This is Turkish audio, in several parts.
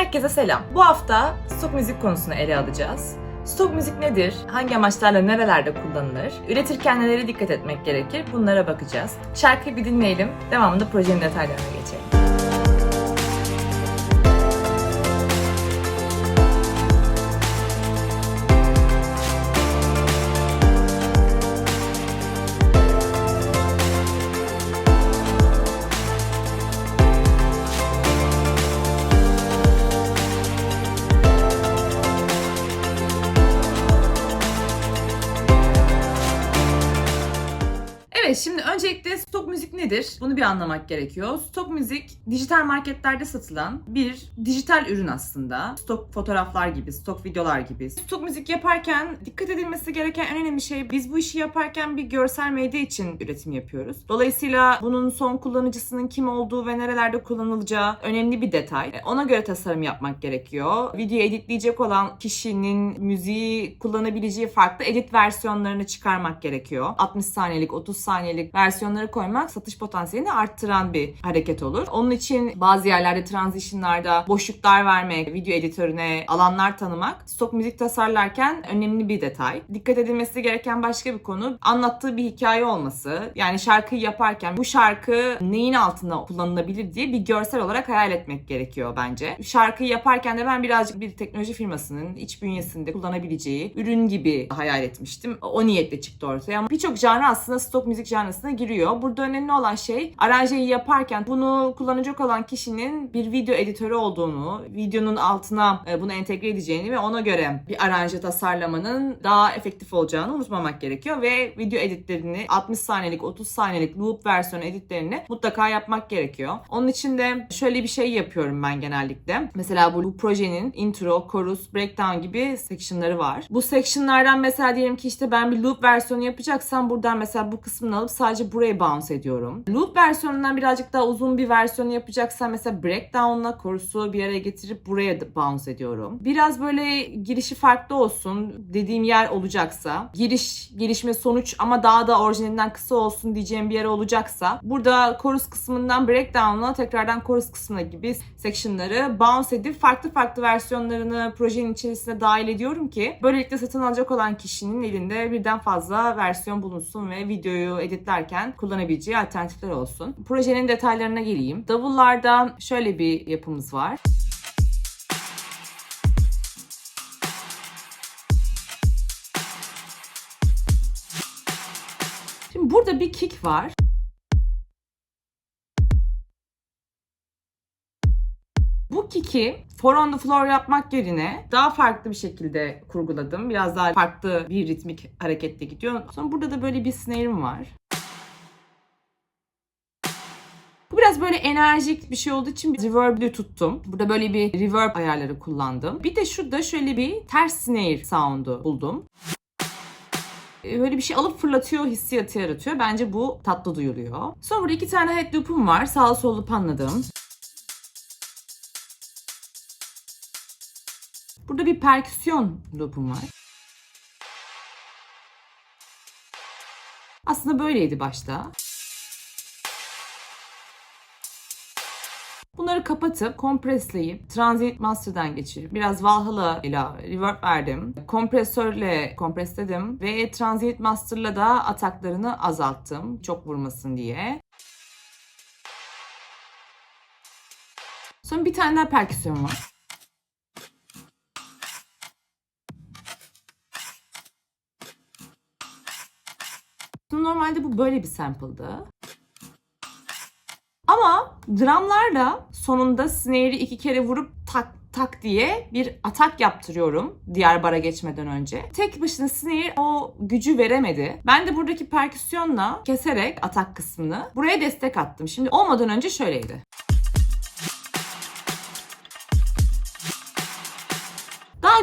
Herkese selam. Bu hafta stok müzik konusunu ele alacağız. Stok müzik nedir? Hangi amaçlarla nerelerde kullanılır? Üretirken nelere dikkat etmek gerekir? Bunlara bakacağız. Şarkıyı bir dinleyelim. Devamında projenin detaylarına geçelim. Evet şimdi öncelikle stok müzik nedir? Bunu bir anlamak gerekiyor. Stok müzik dijital marketlerde satılan bir dijital ürün aslında. Stok fotoğraflar gibi, stok videolar gibi. Stok müzik yaparken dikkat edilmesi gereken en önemli şey biz bu işi yaparken bir görsel medya için üretim yapıyoruz. Dolayısıyla bunun son kullanıcısının kim olduğu ve nerelerde kullanılacağı önemli bir detay. E, Ona göre tasarım yapmak gerekiyor. Video editleyecek olan kişinin müziği kullanabileceği farklı edit versiyonlarını çıkarmak gerekiyor. 60 saniyelik, 30 saniyelik versiyonları koymak satış potansiyelini arttıran bir hareket olur. Onun için bazı yerlerde transitionlarda boşluklar vermek, video editörüne alanlar tanımak stok müzik tasarlarken önemli bir detay. Dikkat edilmesi gereken başka bir konu anlattığı bir hikaye olması. Yani şarkıyı yaparken bu şarkı neyin altında kullanılabilir diye bir görsel olarak hayal etmek gerekiyor bence. Şarkıyı yaparken de ben birazcık bir teknoloji firmasının iç bünyesinde kullanabileceği ürün gibi hayal etmiştim. O niyetle çıktı ortaya ama birçok janra aslında stok müzik janrasına giriyor. Burada önemli olan şey aranjeyi yaparken bunu kullanacak olan kişinin bir video editörü olduğunu, videonun altına e, bunu entegre edeceğini ve ona göre bir aranje tasarlamanın daha efektif olacağını unutmamak gerekiyor ve video editlerini 60 saniyelik, 30 saniyelik loop versiyon editlerini mutlaka yapmak gerekiyor. Onun için de şöyle bir şey yapıyorum ben genellikle. Mesela bu, bu projenin intro, chorus, breakdown gibi sectionları var. Bu sectionlardan mesela diyelim ki işte ben bir loop versiyonu yapacaksam buradan mesela bu kısmını alıp sadece buraya bounce ediyorum. Loop versiyonundan birazcık daha uzun bir versiyonu yapacaksam mesela breakdown'la chorus'u bir araya getirip buraya bounce ediyorum. Biraz böyle girişi farklı olsun dediğim yer olacaksa, giriş, gelişme sonuç ama daha da orijinalinden kısa olsun diyeceğim bir yer olacaksa burada chorus kısmından breakdown'la tekrardan chorus kısmına gibi section'ları bounce edip farklı farklı versiyonlarını projenin içerisine dahil ediyorum ki böylelikle satın alacak olan kişinin elinde birden fazla versiyon bulunsun ve videoyu editlerken kullanabileceği alternatifler olsun. Projenin detaylarına geleyim. Davullarda şöyle bir yapımız var. Şimdi burada bir kick var. Bu kick'i four on the floor yapmak yerine daha farklı bir şekilde kurguladım. Biraz daha farklı bir ritmik hareketle gidiyor. Sonra burada da böyle bir snare'im var. Bu biraz böyle enerjik bir şey olduğu için bir reverb'li tuttum. Burada böyle bir reverb ayarları kullandım. Bir de şurada şöyle bir ters snare sound'u buldum. Ee, Böyle bir şey alıp fırlatıyor hissiyatı yaratıyor. Bence bu tatlı duyuluyor. Sonra burada iki tane head loop'um var. Sağ sollu panladım. Burada bir perküsyon loop'um var. Aslında böyleydi başta. Bunları kapatıp kompresleyip Transient Master'dan geçirip biraz Valhalla ile reverb verdim. Kompresörle kompresledim ve Transient Master'la da ataklarını azalttım. Çok vurmasın diye. Sonra bir tane daha perküsyon var. Normalde bu böyle bir sample'dı. Ama drumlarla sonunda snare'i iki kere vurup tak tak diye bir atak yaptırıyorum diğer bara geçmeden önce. Tek başına snare o gücü veremedi. Ben de buradaki perküsyonla keserek atak kısmını buraya destek attım. Şimdi olmadan önce şöyleydi.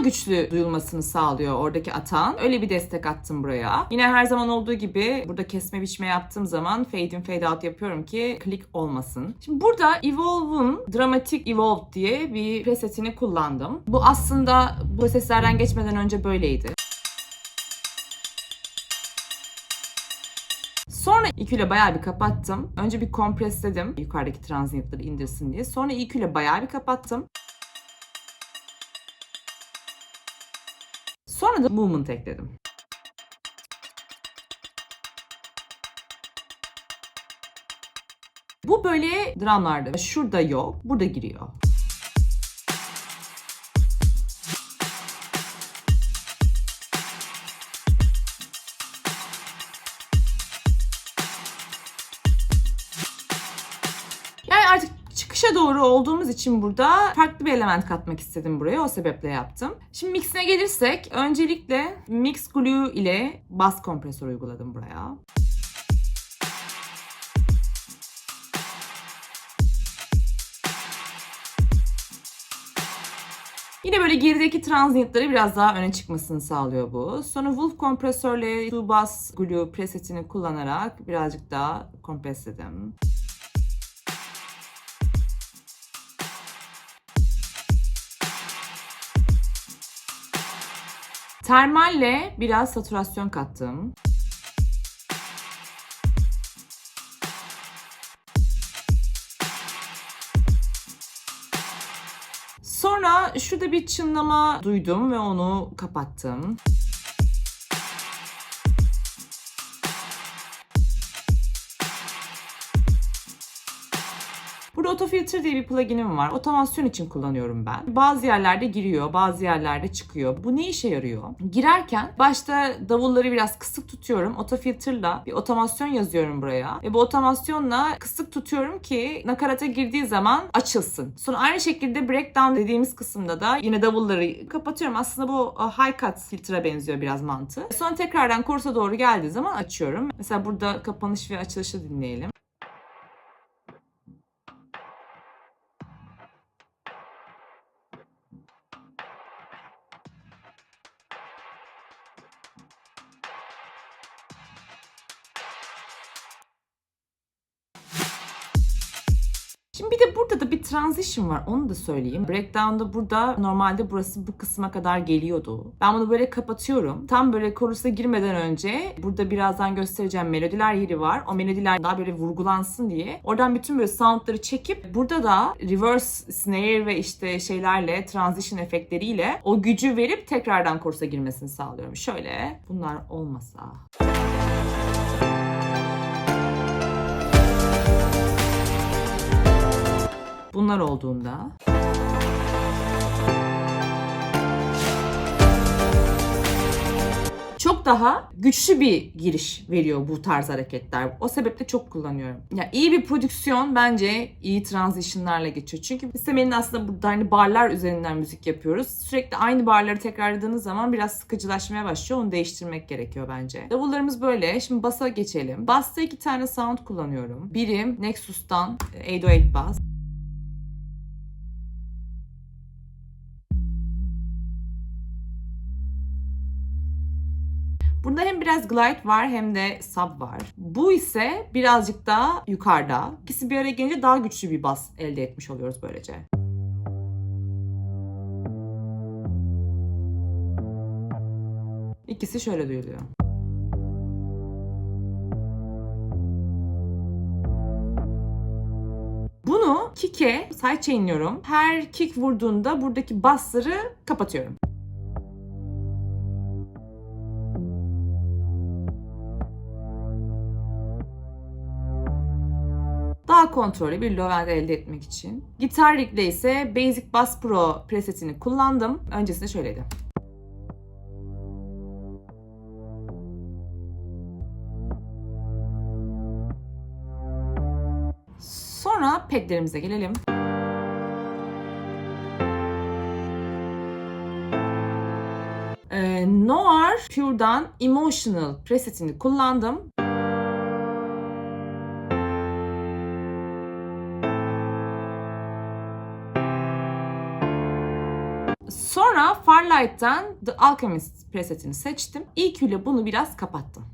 Güçlü duyulmasını sağlıyor oradaki atan. Öyle bir destek attım buraya. Yine her zaman olduğu gibi burada kesme biçme yaptığım zaman fade in fade out yapıyorum ki klik olmasın. Şimdi burada Evolve'un Dramatic Evolve diye bir presetini kullandım. Bu aslında bu seslerden geçmeden önce böyleydi. Sonra EQ ile bayağı bir kapattım. Önce bir kompresledim yukarıdaki transientleri indirsin diye. Sonra EQ ile bayağı bir kapattım. Sonra da movement ekledim. Bu böyle dramlarda şurada yok, burada giriyor. Çıkışa doğru olduğumuz için burada farklı bir element katmak istedim buraya. O sebeple yaptım. Şimdi mixine gelirsek öncelikle Mix Glue ile bas kompresör uyguladım buraya. Yine böyle gerideki transientları biraz daha öne çıkmasını sağlıyor bu. Sonra Wolf kompresörle Two Bass Glue presetini kullanarak birazcık daha kompresledim. Termalle biraz saturasyon kattım. Sonra şurada bir çınlama duydum ve onu kapattım. Burada Autofilter diye bir pluginim var. Otomasyon için kullanıyorum ben. Bazı yerlerde giriyor, bazı yerlerde çıkıyor. Bu ne işe yarıyor? Girerken başta davulları biraz kısık tutuyorum. Autofilter'la bir otomasyon yazıyorum buraya. Ve bu otomasyonla kısık tutuyorum ki nakarata girdiği zaman açılsın. Sonra aynı şekilde breakdown dediğimiz kısımda da yine davulları kapatıyorum. Aslında bu high cut filtre benziyor biraz mantığı. Sonra tekrardan korusa doğru geldiği zaman açıyorum. Mesela burada kapanış ve açılışı dinleyelim. Şimdi bir de burada da bir transition var. Onu da söyleyeyim. Breakdown'da burada normalde burası bu kısma kadar geliyordu. Ben bunu böyle kapatıyorum. Tam böyle korusa girmeden önce burada birazdan göstereceğim melodiler yeri var. O melodiler daha böyle vurgulansın diye. Oradan bütün böyle soundları çekip burada da reverse snare ve işte şeylerle transition efektleriyle o gücü verip tekrardan korusa girmesini sağlıyorum. Şöyle bunlar olmasa. Bunlar olduğunda çok daha güçlü bir giriş veriyor bu tarz hareketler. O sebeple çok kullanıyorum. Ya iyi bir prodüksiyon bence iyi transition'larla geçiyor. Çünkü biz temelinde aslında burada hani barlar üzerinden müzik yapıyoruz. Sürekli aynı barları tekrarladığınız zaman biraz sıkıcılaşmaya başlıyor. Onu değiştirmek gerekiyor bence. Davullarımız böyle. Şimdi basa geçelim. Bass'ta iki tane sound kullanıyorum. Biri Nexus'tan 808 Bass. Burada hem biraz glide var hem de sub var. Bu ise birazcık daha yukarıda. İkisi bir araya gelince daha güçlü bir bas elde etmiş oluyoruz böylece. İkisi şöyle duyuluyor. Bunu kick'e sidechainliyorum. Her kick vurduğunda buradaki bassları kapatıyorum. Kontrollü bir low end elde etmek için. Gitar Rig'de ise Basic Bass Pro presetini kullandım. Öncesinde şöyleydi. Sonra pedlerimize gelelim. Ee, Noir Pure'dan Emotional presetini kullandım. Sonra Farlight'tan The Alchemist presetini seçtim. EQ ile bunu biraz kapattım.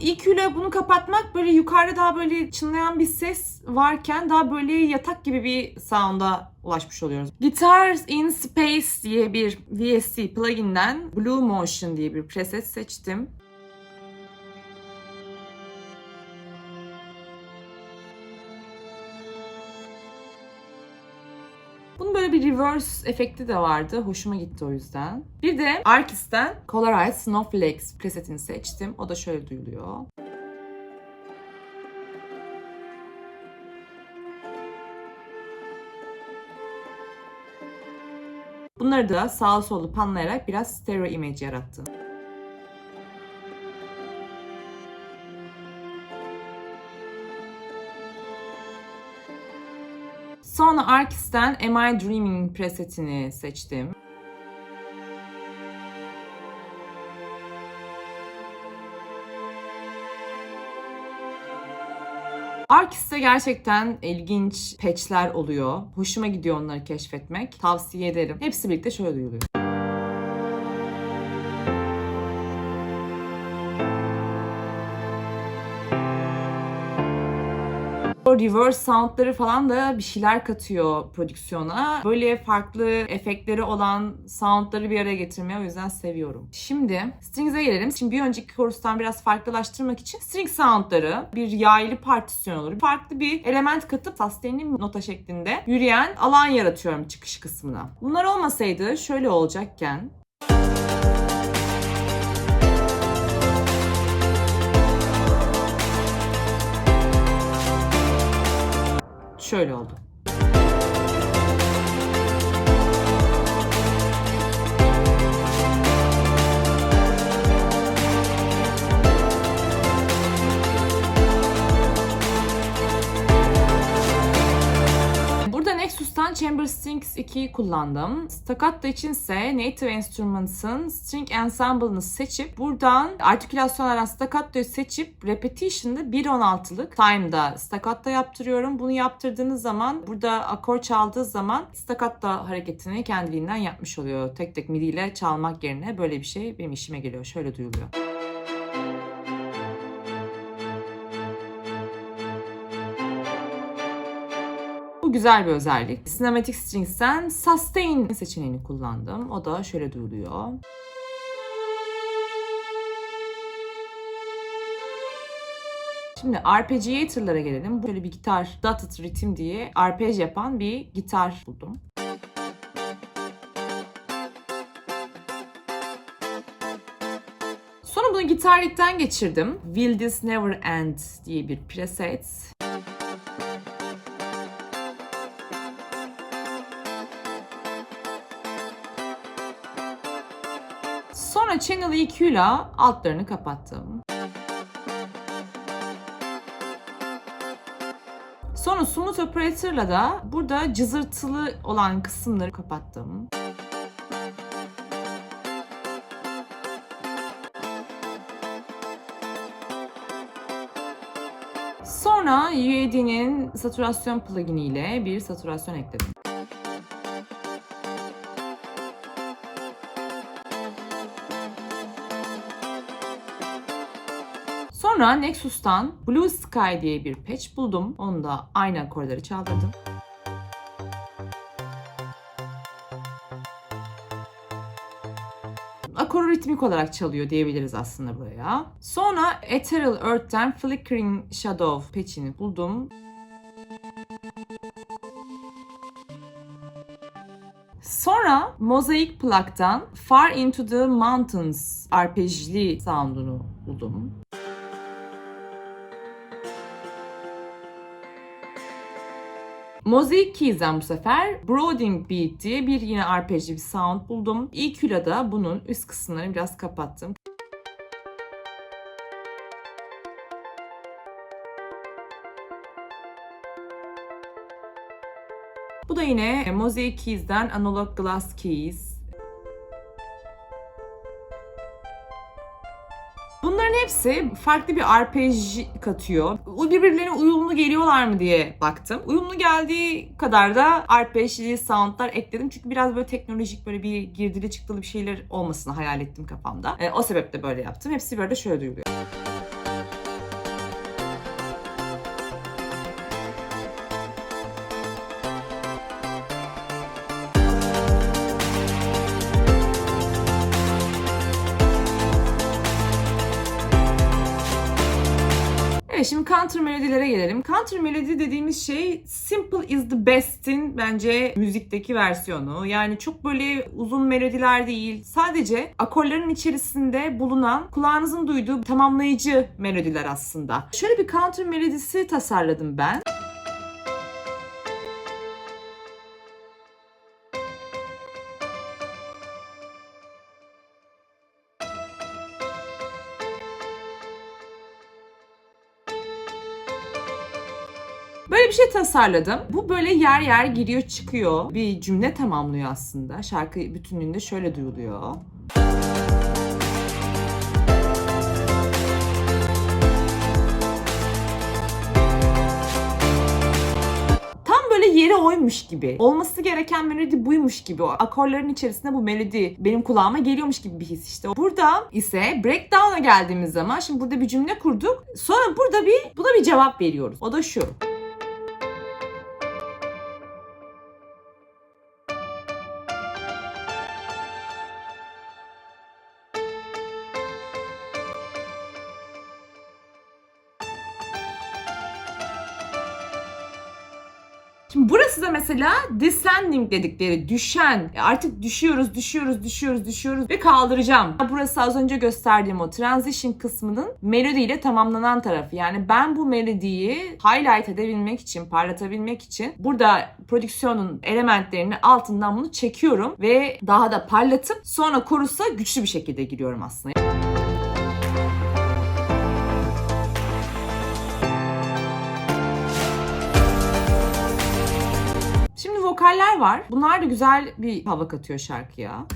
EQ ile bunu kapatmak böyle yukarıda daha böyle çınlayan bir ses varken daha böyle yatak gibi bir sound'a ulaşmış oluyoruz. Guitars in Space diye bir VST pluginden Blue Motion diye bir preset seçtim. Reverse efekti de vardı. Hoşuma gitti o yüzden. Bir de Arkis'ten Colorized Snowflakes presetini seçtim. O da şöyle duyuluyor. Bunları da sağa solu panlayarak biraz stereo image yarattım. Sonra Arkis'ten Am I Dreaming presetini seçtim. Arkis'te gerçekten ilginç patchler oluyor. Hoşuma gidiyor onları keşfetmek. Tavsiye ederim. Hepsi birlikte şöyle duyuluyor. Reverse soundları falan da bir şeyler katıyor prodüksiyona. Böyle farklı efektleri olan soundları bir araya getirmeyi o yüzden seviyorum. Şimdi strings'e gelelim. Şimdi bir önceki korustan biraz farklılaştırmak için string soundları bir yaylı partisyon olur. Farklı bir element katıp sustain'li nota şeklinde yürüyen alan yaratıyorum çıkış kısmına. Bunlar olmasaydı şöyle olacakken şöyle oldu. Chamber Strings 2'yi kullandım. Staccato içinse Native Instruments'ın String Ensemble'ını seçip buradan artikülasyonlardan staccato'yu seçip repetition'da 1.16'lık time'da staccato yaptırıyorum. Bunu yaptırdığınız zaman burada akor çaldığı zaman staccato hareketini kendiliğinden yapmış oluyor. Tek tek midi ile çalmak yerine böyle bir şey benim işime geliyor. Şöyle duyuluyor. Güzel bir özellik. Cinematic Strings'ten Sustain seçeneğini kullandım. O da şöyle duyuluyor. Şimdi arpeggiator'lara gelelim. Böyle bir gitar dotted rhythm diye arpej yapan bir gitar buldum. Sonra bunu Guitar Rig'den geçirdim. Will This Never End diye bir preset. Sonra Channel EQ ile altlarını kapattım. Sonra Smooth Operator'la da burada cızırtılı olan kısımları kapattım. Sonra UAD'nin saturasyon plugini ile bir saturasyon ekledim. Sonra Nexus'tan Blue Sky diye bir patch buldum. Onu da aynı akorları çaldırdım. Akoru ritmik olarak çalıyor diyebiliriz aslında buraya. Sonra Ethereal Earth'ten Flickering Shadow patch'ini buldum. Sonra Mosaic Plug'dan Far Into the Mountains arpejli sound'unu buldum. Mosaic Keys'den bu sefer Brooding Beat diye bir yine arpejli bir sound buldum. EQ'la da bunun üst kısımlarını biraz kapattım. Bu da yine Mosaic Keys'den Analog Glass Keys. Hepsi farklı bir arpej katıyor. Birbirlerine uyumlu geliyorlar mı diye baktım. Uyumlu geldiği kadar da arpejli soundlar ekledim. Çünkü biraz böyle teknolojik böyle bir girdili çıktılı bir şeyler olmasını hayal ettim kafamda. E, o sebeple böyle yaptım. Hepsi böyle şöyle duyuluyor. Evet şimdi counter melodilere gelelim. Counter melody dediğimiz şey Simple is the best'in bence müzikteki versiyonu. Yani çok böyle uzun melodiler değil. Sadece akorların içerisinde bulunan kulağınızın duyduğu tamamlayıcı melodiler aslında. Şöyle bir counter melodisi tasarladım ben. Böyle bir şey tasarladım. Bu böyle yer yer giriyor çıkıyor. Bir cümle tamamlıyor aslında. Şarkı bütünlüğünde şöyle duyuluyor. Yeri oymuş gibi. Olması gereken melodi buymuş gibi. O akorların içerisinde bu melodi benim kulağıma geliyormuş gibi bir his işte. Burada ise breakdown'a geldiğimiz zaman şimdi burada bir cümle kurduk. Sonra burada bir buna bir cevap veriyoruz. O da şu. Şimdi burası da mesela descending dedikleri düşen. Artık düşüyoruz, düşüyoruz, düşüyoruz, düşüyoruz ve kaldıracağım. Burası az önce gösterdiğim o transition kısmının melodiyle tamamlanan tarafı. Yani ben bu melodiyi highlight edebilmek için, parlatabilmek için burada prodüksiyonun elementlerini altından bunu çekiyorum ve daha da parlatıp sonra korusa güçlü bir şekilde giriyorum aslında. Vokaller var. Bunlar da güzel bir hava katıyor şarkıya.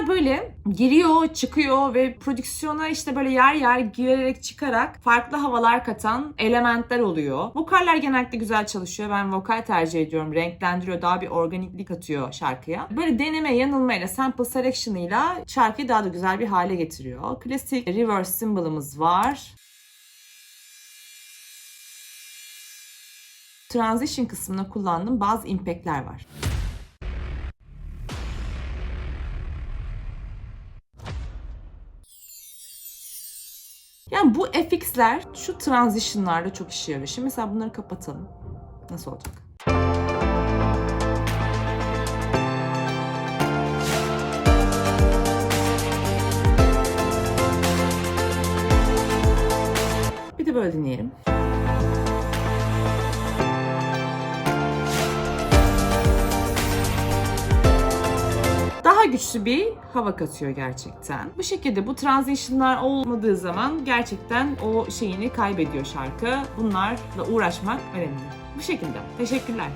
Bunlar böyle giriyor, çıkıyor ve prodüksiyona işte böyle yer yer girerek çıkarak farklı havalar katan elementler oluyor. Vokaller genellikle güzel çalışıyor. Ben vokal tercih ediyorum. Renklendiriyor, daha bir organiklik katıyor şarkıya. Böyle deneme yanılmayla, sample selection'ıyla şarkıyı daha da güzel bir hale getiriyor. Klasik reverse symbol'ımız var. Transition kısmına kullandığım bazı impact'ler var. Yani bu FX'ler şu transition'larda çok işe yarıyor. Şimdi mesela bunları kapatalım. Nasıl olacak? Bir de böyle dinleyelim. daha güçlü bir hava katıyor gerçekten. Bu şekilde bu transition'lar olmadığı zaman gerçekten o şeyini kaybediyor şarkı. Bunlarla uğraşmak önemli. Bu şekilde. Teşekkürler.